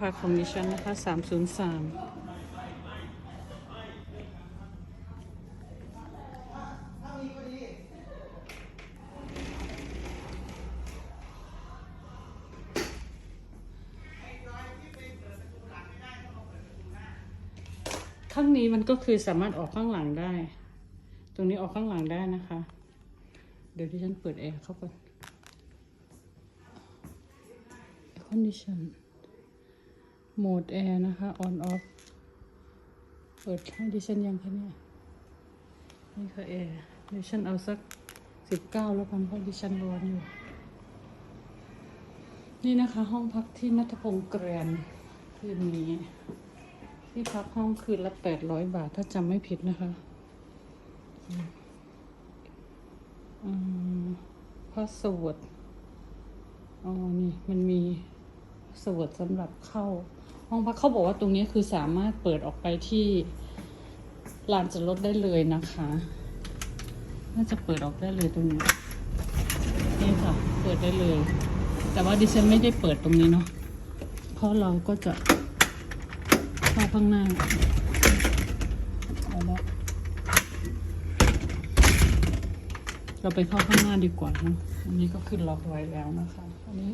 พักของดิฉันนะคะสามศูนย์สามข้างนี้มันก็คือสามารถออกข้างหลังได้ ตรงนี้ออกข้างหลังได้นะคะ เดี๋ยวที่ฉันเปิดแอร์เข้าไป Air condition โหมดแอร์นะคะ on off เปิดให้ดิฉันยังคะเนี่ย นี่ค่ะแอร์ดิฉันเอาสักสิบเก้าแล้วกันเพราะดิฉันร้อนอยู่ นี่นะคะ ห้องพักที่นัทพงศ์แกรนคืนนี้ ที่พักห้องคืนละแปดร้อยบาทถ้าจำไม่ผิดนะคะอืมพาสวดอ๋อ นี่ มันมี สวดสำหรับเข้า ห้องพักเขาบอกว่าตรงนี้คือสามารถเปิดออกไปที่ลานจอดรถได้เลยนะคะ น่าจะเปิดออกได้เลยตรงนี้นี่ค่ะ เปิดได้เลย แต่ว่าดิฉันไม่ได้เปิดตรงนี้เนาะเพราะเราก็จะเข้าข้างหน้าเอาละเราไปเข้าข้างหน้าดีกว่านะอันนี้ก็คือล็อกไว้แล้วนะคะ อันนี้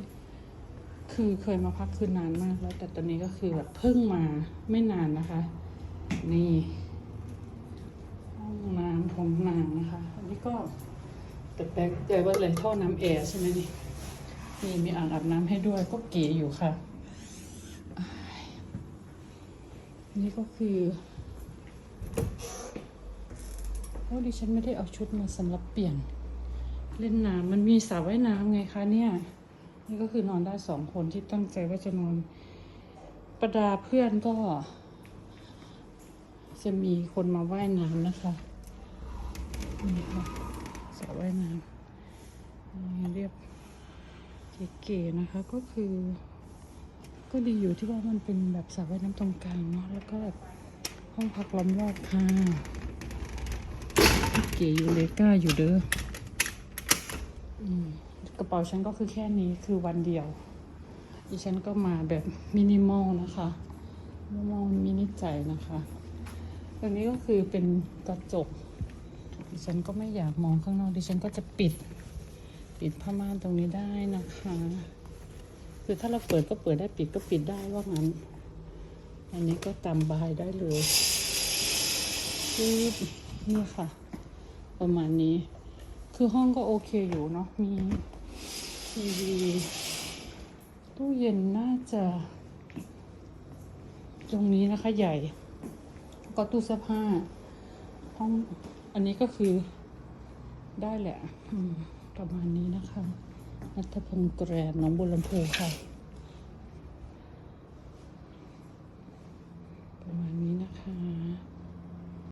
คือเคยมาพักคืนนานมากแล้ว แต่ตอนนี้ก็คือแบบเพิ่งมาไม่นานนะคะ นี่ห้องน้ำของนางนะคะ อันนี้ก็แต่แปลกใจว่าเลยท่อน้ำแอร์ใช่ไหมนี่นี่มีอ่างอาบน้ำให้ด้วยก็เก๋อยู่ค่ะอันนี่ก็คือเพราะดิฉันไม่ได้เอาชุดมาสำหรับเปลี่ยน เล่นน้ำมันมีสระว่ายน้ำไงคะเนี่ย นี่ก็คือนอนได้สองคนที่ตั้งใจว่าจะนอน ประดาเพื่อนก็ จะมีคนมาว่ายน้ำนะคะนี่ค่ะสระว่ายน้ำเรียบเก๋ๆนะคะก็คือ ก็ดีอยู่ที่ว่ามันเป็นแบบสระว่ายน้ำตรงกลางเนาะแล้วก็แบบห้องพักล้อมรอบค่ะเก๋อยู่เลก้าอยู่เด้ออืม กระเป๋าฉันก็คือแค่นี้คือวันเดียวดิฉันก็มาแบบมินิมอลนะคะมินิมอลมินิใจนะคะตรงนี้ก็คือเป็นกระจกดิฉันก็ไม่อยากมองข้างนอกดิฉันก็จะปิด ปิดผ้าม่านตรงนี้ได้นะคะ คือถ้าเราเปิดก็เปิดได้ปิดก็ปิดได้ว่างั้น อันนี้ก็ตามบายได้เลยนี่ค่ะ ประมาณนี้ คือห้องก็โอเคอยู่เนาะ มีทีวีตู้เย็นน่าจะ ตรงนี้นะคะใหญ่ ก็ตู้เสื้อผ้า ห้องอันนี้ก็คือได้แหละประมาณนี้นะคะนัทพงศ์แกรนน้องบุรลำพูค่ะ